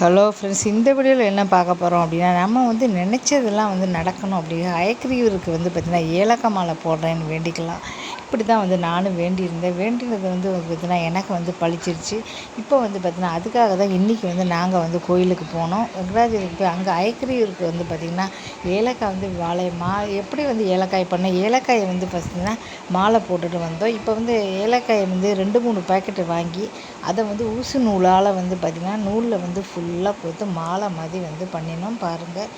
Hello friends இந்த வீடியோவில் என்ன பார்க்க போகிறோம் அப்படின்னா நம்ம வந்து நினச்சதெல்லாம் வந்து நடக்கணும் அப்படி ஹயக்ரீவருக்கு வந்து பார்த்திங்கன்னா ஏலக்காய் மாலை போடுறேன்னு வேண்டிக்கலாம். இப்படி தான் வந்து நானும் வேண்டியிருந்தேன். வேண்டினது வந்து பார்த்திங்கன்னா எனக்கு வந்து பழிச்சிருச்சு. இப்போ வந்து பார்த்திங்கன்னா அதுக்காக தான் இன்றைக்கி வந்து நாங்கள் வந்து கோயிலுக்கு போனோம். வெங்கடாஜலுக்கு போய் அங்கே அயக்ரீவருக்கு வந்து பார்த்திங்கன்னா ஏலக்காய் வந்து வாழை மா எப்படி வந்து ஏலக்காய் பண்ணோம் ஏலக்காயை வந்து பார்த்திங்கன்னா மாலை போட்டுட்டு வந்தோம். இப்போ வந்து ஏலக்காயை வந்து ரெண்டு மூணு பேக்கெட்டு வாங்கி அதை வந்து ஊசு நூலால் வந்து பார்த்திங்கன்னா நூலில் வந்து ஃபுல் ஃபுல்லாக கொடுத்து மாலை மாதிரி வந்து பண்ணினோம் பாருங்கள்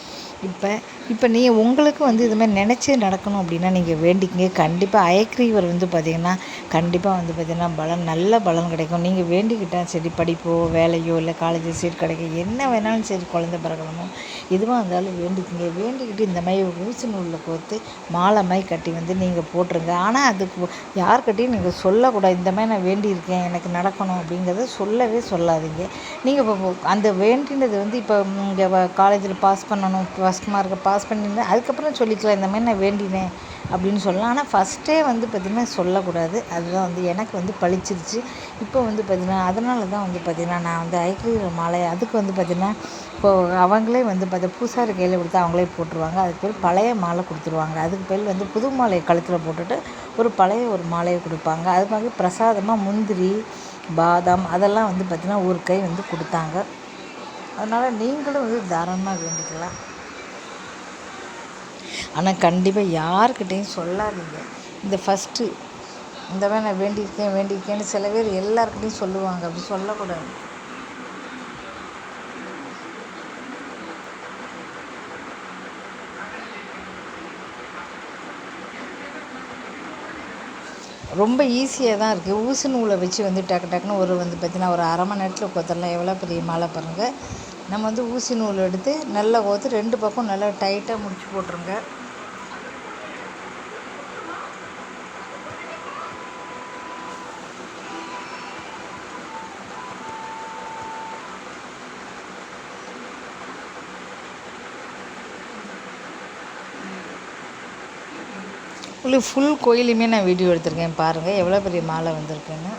இப்போ இப்போ நீங்கள் உங்களுக்கு வந்து இது மாதிரி நினச்சி நடக்கணும் அப்படின்னா நீங்கள் வேண்டிக்கிங்க. கண்டிப்பாக அயக்ரீவர் வந்து பார்த்திங்கன்னா கண்டிப்பாக வந்து பார்த்திங்கன்னா பலன் நல்ல பலன் கிடைக்கும். நீங்கள் வேண்டிக்கிட்டால் சரி படிப்போ வேலையோ இல்லை காலேஜ் சீட் கிடைக்கும் என்ன வேணாலும் சரி குழந்த பிறக்கணுமோ. எதுவாக இருந்தாலும் வேண்டிக்கிங்க. வேண்டிக்கிட்டு இந்த மாதிரி ஊசி நூலில் கோர்த்து மாலை மாதிரி கட்டி வந்து நீங்கள் போட்டுருங்க. ஆனால் அதுக்கு யார்கிட்டையும் நீங்கள் சொல்லக்கூடாது. இந்த மாதிரி நான் வேண்டியிருக்கேன் எனக்கு நடக்கணும் அப்படிங்கிறத சொல்லவே சொல்லாதீங்க. நீங்கள் இப்போ அந்த வேண்டினது வந்து இப்போ இங்கே காலேஜில் பாஸ் பண்ணணும் இப்போ ஃபஸ்ட் மார்க்கை பாஸ் பண்ணியிருந்தேன். அதுக்கப்புறம் சொல்லிக்கலாம் இந்த மாதிரி நான் வேண்டினேன் அப்படின்னு சொல்லலாம். ஆனால் ஃபஸ்ட்டே வந்து பார்த்திங்கன்னா சொல்லக்கூடாது. அதுதான் வந்து எனக்கு வந்து பழிச்சிருச்சு இப்போ வந்து பார்த்திங்கன்னா அதனால தான் வந்து பார்த்திங்கன்னா நான் வந்து ஐக்கிய மாலை அதுக்கு வந்து பார்த்திங்கன்னா இப்போது அவங்களே வந்து பார்த்தா பூசாரி கையில் கொடுத்து அவங்களே போட்டுருவாங்க. அதுக்கு பேர் பழைய மாலை கொடுத்துருவாங்க. அதுக்கு பேர் வந்து புது மாலையை கழுத்தில் போட்டுட்டு ஒரு பழைய ஒரு மாலையை கொடுப்பாங்க. அது மாதிரி பிரசாதமாக முந்திரி பாதாம் அதெல்லாம் வந்து பார்த்திங்கன்னா ஒரு கை வந்து கொடுத்தாங்க. அதனால் நீங்களும் வந்து தாராளமாக வேண்டிக்கலாம். ஆனால் கண்டிப்பாக யாருக்கிட்டேயும் சொல்லாதீங்க. இந்த ஃபஸ்ட்டு இந்த மாதிரி நான் வேண்டியிருக்கேன் வேண்டியிருக்கேன்னு சில பேர் எல்லாருக்கிட்டையும் சொல்லுவாங்க. அப்படி சொல்லக்கூடாது. ரொம்ப ஈஸியாக தான் இருக்குது ஊசி நூலை வச்சு வந்து டக்கு டக்குன்னு ஒரு வந்து பார்த்திங்கன்னா ஒரு அரை மணி நேரத்தில் கொத்தரலாம் எவ்வளோ பெரிய மாலை பாருங்கள் நம்ம வந்து ஊசி நூல் எடுத்து நல்லா கோர்த்து ரெண்டு பக்கம் நல்லா டைட்டாக முடிச்சு போட்டுருங்க. உள்ள ஃபுல் கோயிலுமே நான் வீடியோ எடுத்திருக்கேன் பாருங்கள் எவ்வளோ பெரிய மாலை வந்திருக்குன்னு.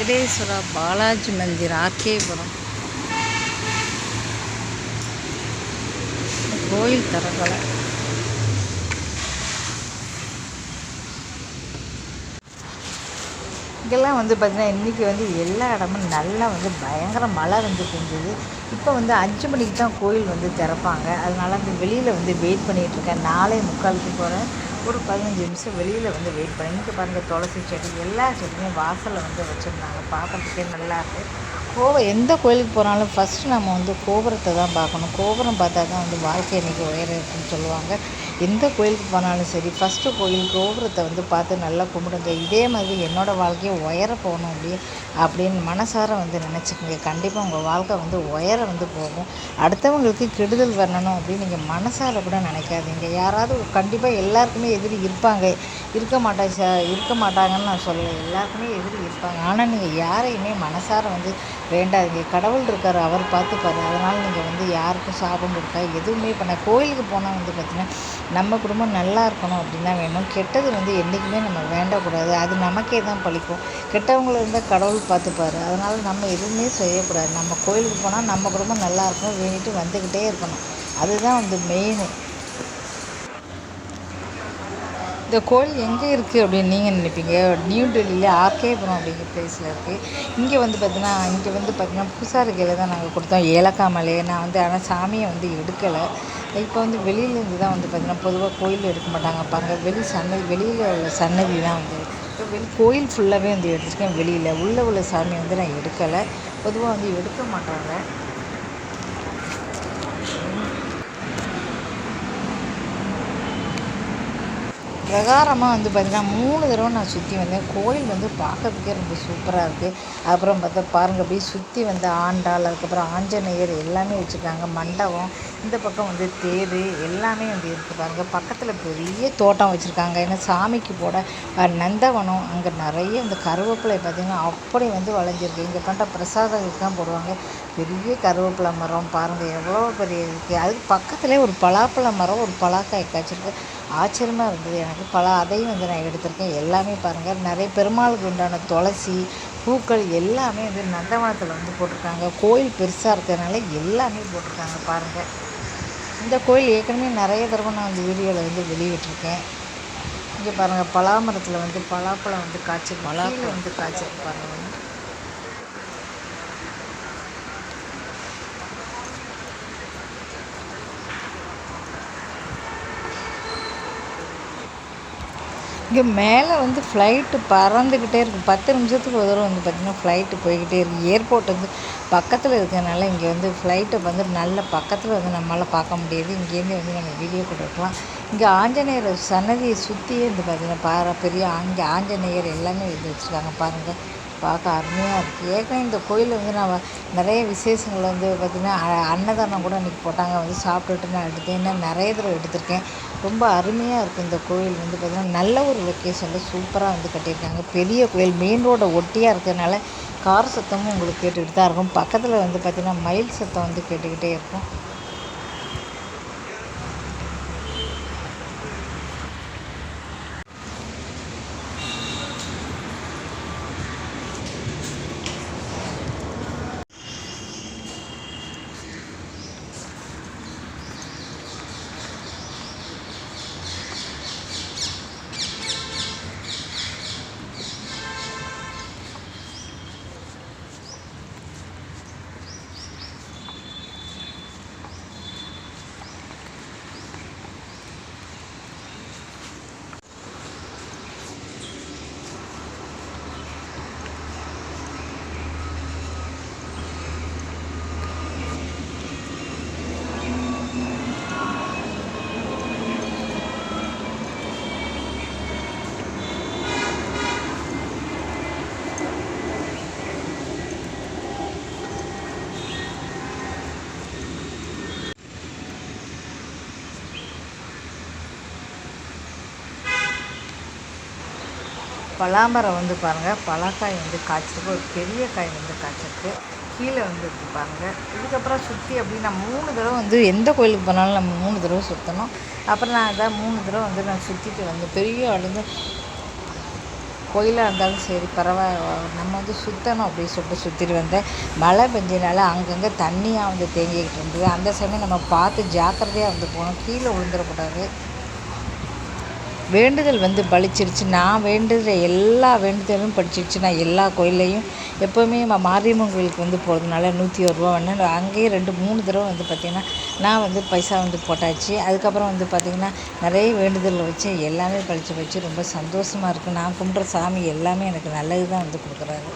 வெங்கடேஸ்வரா பாலாஜி மந்திர் ஆர்கேபுரம் கோயில் தரகலை. இங்கெல்லாம் வந்து பார்த்திங்கன்னா இன்றைக்கி வந்து எல்லா இடமும் நல்லா வந்து பயங்கர மழை வந்து பெஞ்சுது. இப்போ வந்து அஞ்சு மணிக்கு தான் கோயில் வந்து திறப்பாங்க. அதனால் வந்து வெளியில் வந்து வெயிட் பண்ணிகிட்ருக்கேன் நாளை முக்காலுக்கு போகிறேன் ஒரு பதினஞ்சு நிமிஷம் வெளியில் வந்து வெயிட் பண்ணி. இங்கே பாருங்கள் துளசி செடி. எல்லா செடியும் வாசலில் வந்து வச்சுருந்தாங்க. பார்க்குறதுக்கே நல்லாயிருக்கு கோவை எந்த கோயிலுக்கு போனாலும் ஃபஸ்ட்டு நம்ம வந்து கோபுரத்தை தான் பார்க்கணும். கோபுரம் பார்த்தா தான் வந்து வாழ்க்கை இன்றைக்கி உயர் இருக்குன்னு சொல்லுவாங்க. எந்த கோயிலுக்கு போனாலும் சரி ஃபஸ்ட்டு கோயில் கோபுரத்தை வந்து பார்த்து நல்லா கும்பிடுங்க. இதே மாதிரி என்னோடய வாழ்க்கையை உயர போகணும் அப்படி அப்படின்னு மனசார வந்து நினச்சிக்கோங்க. கண்டிப்பாக உங்கள் வாழ்க்கை வந்து உயர வந்து போகும். அடுத்தவங்களுக்கு கெடுதல் வரணும் அப்படின்னு நீங்கள் மனசார கூட நினைக்காதீங்க. யாராவது கண்டிப்பாக எல்லாருக்குமே எதிரி இருப்பாங்க. இருக்க மாட்டாங்க இருக்க மாட்டாங்கன்னு நான் சொல்லலை. எல்லாருக்குமே எதிரி இருப்பாங்க. ஆனால் நீங்கள் யாரையுமே மனசார வந்து வேண்டாதீங்க. கடவுள் இருக்கார் அவர் பார்த்துப்பாரு அதனால் நீங்கள் வந்து யாருக்கும் சாபம் கொடுத்தா எதுவுமே பண்ண கோயிலுக்கு போனால் வந்து பார்த்திங்கன்னா நம்ம குடும்பம் நல்லா இருக்கணும் அப்படின்னு தான் வேணும். கெட்டது வந்து என்றைக்குமே நம்ம வேண்டக்கூடாது அது நமக்கே தான் பழிக்கும். கெட்டவங்கள இருந்தால் கடவுள் பார்த்துப்பார் அதனால் நம்ம எதுவுமே செய்யக்கூடாது. நம்ம கோயிலுக்கு போனால் நம்ம குடும்பம் நல்லா இருக்கணும் வேண்டிட்டு வந்துக்கிட்டே இருக்கணும். அதுதான் வந்து மெயின் இந்த கோயில் எங்கே இருக்குது அப்படின்னு நீங்கள் நினைப்பீங்க? நியூ டெல்லியில் ஆர்கேபுரம் அப்படிங்கிற பிளேஸில் இருக்குது இங்கே வந்து பார்த்தீங்கன்னா இங்கே வந்து பார்த்திங்கன்னா பூசாரி கையில் தான் நாங்கள் கொடுத்தோம். ஏலக்காய் மலையை நான் வந்து ஆனால் சாமியை வந்து எடுக்கலை. இப்போ வந்து வெளியிலேருந்து தான் வந்து பார்த்திங்கன்னா பொதுவாக கோயில் எடுக்க மாட்டாங்க. பாருங்கள் வெளி சன்னதி வெளியில் உள்ள சன்னதி தான் வந்து இப்போ வெளி கோயில் ஃபுல்லாகவே வந்து எடுத்துருக்கேன் வெளியில். உள்ளே உள்ள சாமி வந்து நான் எடுக்கலை. பொதுவாக வந்து எடுக்க மாட்டாங்க. பிரகாரமாக வந்து பார்த்திங்கன்னா மூணு தடவை நான் சுற்றி வந்தேன். கோயில் வந்து பார்க்கறதுக்கே ரொம்ப சூப்பராக இருக்குது அப்புறம் பார்த்தா பாருங்கள் அப்படியே சுற்றி வந்து ஆண்டாள் அதுக்கப்புறம் ஆஞ்சநேயர் எல்லாமே வச்சுருக்காங்க. மண்டபம் இந்த பக்கம் வந்து தேர் எல்லாமே வந்து இருக்குது பாருங்கள் பக்கத்தில் பெரிய தோட்டம் வச்சுருக்காங்க. ஏன்னா சாமிக்கு போட நந்தவனம் அங்கே நிறைய இந்த கருவேப்பிலை பார்த்திங்கன்னா அப்படி வந்து வளைஞ்சிருக்கு. இங்கே பண்ணுற பிரசாதத்துக்கு தான் போடுவாங்க. பெரிய கருவேப்பிலை மரம் பாருங்கள் எவ்வளோ பெரிய இருக்குது அதுக்கு பக்கத்துலேயே ஒரு பலாப்பழ மரம் ஒரு பலாக்காய் காய்ச்சிருக்கு. ஆச்சரியமாக இருந்தது. எனக்கு பல அதையும் வந்து நான் எடுத்திருக்கேன். எல்லாமே பாருங்கள் நிறைய பெருமாளுக்கு உண்டான துளசி பூக்கள் எல்லாமே வந்து நந்தவனத்தில் வந்து போட்டிருக்காங்க. கோயில் பெருசாக இருக்கிறதுனால எல்லாமே போட்டிருக்காங்க பாருங்கள் இந்த கோயில் ஏற்கனவே நிறைய தடவை நான் அந்த வீடியோவில் வந்து வெளியிட்டிருக்கேன். இங்கே பாருங்கள் பலாமரத்தில் வந்து பலாப்பழம் வந்து காய்ச்சி பலாப்பழம். வந்து காய்ச்சிருக்கு பாருங்கள் இங்கே மேலே வந்து ஃப்ளைட்டு பறந்துக்கிட்டே இருக்கும். பத்து நிமிஷத்துக்கு ஒரு தடவை வந்து பார்த்திங்கன்னா ஃப்ளைட்டு போய்கிட்டே இருக்குது ஏர்போர்ட் வந்து பக்கத்தில் இருக்கிறதுனால இங்கே வந்து ஃப்ளைட்டை வந்து நல்ல பக்கத்தில் வந்து நம்மளால் பார்க்க முடியாது. இங்கேருந்து வந்து நம்ம வீடியோ கொடுக்கலாம் இங்கே ஆஞ்சநேயர் சன்னதியை சுற்றியே வந்து பார்த்திங்கன்னா பார பெரிய ஆஞ்ச ஆஞ்சநேயர் எல்லாமே இது வச்சுருக்காங்க பாருங்கள் பார்க்க அருமையாக இருக்குது ஏற்கனவே இந்த கோயிலில் வந்து நான் நிறைய விசேஷங்கள் வந்து பார்த்திங்கன்னா அன்னதானம் கூட இன்றைக்கி போட்டாங்க. வந்து சாப்பிட்டுட்டு நான் எடுத்தேன். நான் நிறைய தடவை எடுத்திருக்கேன். ரொம்ப அருமையாக இருக்குது இந்த கோயில் வந்து பார்த்திங்கன்னா. நல்ல ஒரு லொக்கேஷனில் சூப்பராக வந்து கட்டியிருக்காங்க. பெரிய கோயில் மெயின் ரோடை ஒட்டியாக இருக்கிறதுனால கார் சத்தமும் உங்களுக்கு கேட்டுக்கிட்டு தான் இருக்கும். பக்கத்தில் வந்து பார்த்திங்கன்னா மயில் சத்தம் வந்து கேட்டுக்கிட்டே இருக்கும். பலாமரம் வந்து பாருங்கள் பலாக்காய் வந்து காய்ச்சிருக்கு ஒரு பெரிய காய் வந்து காய்ச்சிருக்கு கீழே வந்து இருக்கு பாருங்கள் இதுக்கப்புறம் சுற்றி அப்படி மூணு தடவை வந்து எந்த கோயிலுக்கு போனாலும் நம்ம மூணு தடவை சுற்றணும் அப்புறம் நான் அதை மூணு தடவை வந்து நான் சுற்றிட்டு வந்து பெரிய அழுந்து கோயிலாக இருந்தாலும் சரி பரவாயில்ல நம்ம வந்து சுற்றணும் அப்படின்னு சொல்லிட்டு சுற்றிட்டு வந்தேன். மழை பெஞ்சனால அங்கங்கே தண்ணியாக வந்து தேங்கிக்கிட்டு இருந்தது. அந்த சமயம் நம்ம பார்த்து ஜாக்கிரதையாக வந்து போகணும். கீழே விழுந்துடக்கூடாது. வேண்டுதல் வந்து பலிச்சிருச்சு நான் வேண்டுகிற எல்லா வேண்டுதலும் படிச்சிருச்சு நான் எல்லா கோயில்லையும் எப்போவுமே மாரியம்மன் கோயிலுக்கு வந்து போகிறதுனால நூற்றி ஒரு ரூபா வேணும். அங்கேயே ரெண்டு மூணு தடவை வந்து பார்த்திங்கன்னா நான் வந்து பைசா வந்து போட்டாச்சு. அதுக்கப்புறம் வந்து பார்த்திங்கன்னா நிறைய வேண்டுதல் வச்சு எல்லாமே பழிச்சு வச்சு ரொம்ப சந்தோஷமாக இருக்குது நான் கும்பிட்ற சாமி எல்லாமே எனக்கு நல்லது தான் வந்து கொடுக்குறாரு.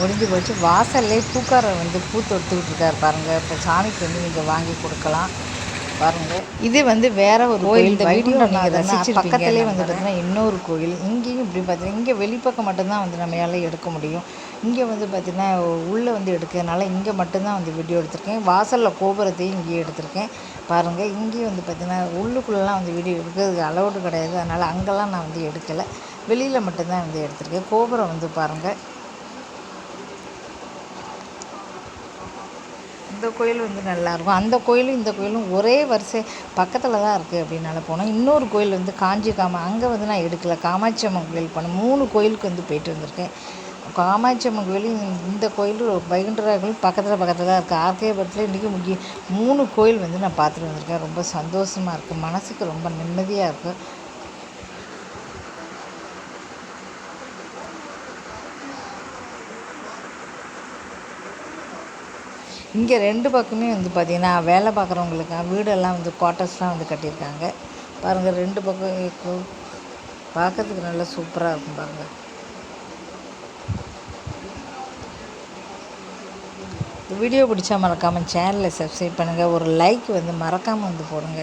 முடிஞ்சு போச்சு. வாசல்லே பூக்காரர் வந்து பூ தொடுத்துக்கிட்டு இருக்கார் பாருங்கள் இப்போ சாமிக்கு வந்து நீங்கள் வாங்கி கொடுக்கலாம். பாருங்கள் இது வந்து வேற ஒரு கோயில் இந்த வீடியோ பக்கத்துலேயே வந்து பார்த்தீங்கன்னா இன்னொரு கோயில். இங்கேயும் இப்படி பார்த்தீங்கன்னா இங்கே வெளிப்பக்கம் மட்டும்தான் வந்து நம்மளால் எடுக்க முடியும். இங்கே வந்து பார்த்திங்கன்னா உள்ளே வந்து எடுக்கிறதுனால இங்கே மட்டும்தான் வந்து வீடியோ எடுத்திருக்கேன். வாசலில் கோபுரத்தையும் இங்கேயே எடுத்திருக்கேன். பாருங்கள் இங்கேயும் வந்து பார்த்திங்கன்னா உள்ளுக்குள்ளெலாம் வந்து வீடியோ எடுக்கிறது அலௌடு கிடையாது. அதனால் அங்கெல்லாம் நான் வந்து எடுக்கலை. வெளியில் மட்டும்தான் வந்து எடுத்திருக்கேன். கோபுரம் வந்து பாருங்கள் இந்த கோயில் வந்து நல்லாயிருக்கும். அந்த கோயிலும் இந்த கோயிலும் ஒரே வரிசை பக்கத்தில் தான் இருக்குது அப்படின்னால போனோம். இன்னொரு கோயில் வந்து காஞ்சி காமா அங்கே வந்து நான் எடுக்கலை. காமாட்சி அம்மன் கோயில் போனேன். மூணு கோயிலுக்கு வந்து போயிட்டு வந்திருக்கேன். காமாட்சி அம்மன் கோயில் இந்த கோயில் வைகுண்டரா கோயில் பக்கத்தில் பக்கத்தில் தான் இருக்குது ஆர்கேபுரத்தில் இன்றைக்கி முக்கிய மூணு கோயில் வந்து நான் பார்த்துட்டு வந்திருக்கேன். ரொம்ப சந்தோஷமாக இருக்குது மனதுக்கு ரொம்ப நிம்மதியாக இருக்குது இங்கே ரெண்டு பக்கமே வந்து பார்த்திங்கன்னா வேலை பார்க்குறவங்களுக்கு வீடெல்லாம் வந்து குவார்ட்டர்ஸ்லாம் வந்து கட்டியிருக்காங்க. பாருங்கள் ரெண்டு பக்கம் பார்க்கறதுக்கு நல்லா சூப்பராக இருக்கும் பாருங்கள் வீடியோ பிடிச்சா மறக்காமல் சேனலை சப்ஸ்கிரைப் பண்ணுங்கள் ஒரு லைக் வந்து மறக்காமல் வந்து போடுங்க.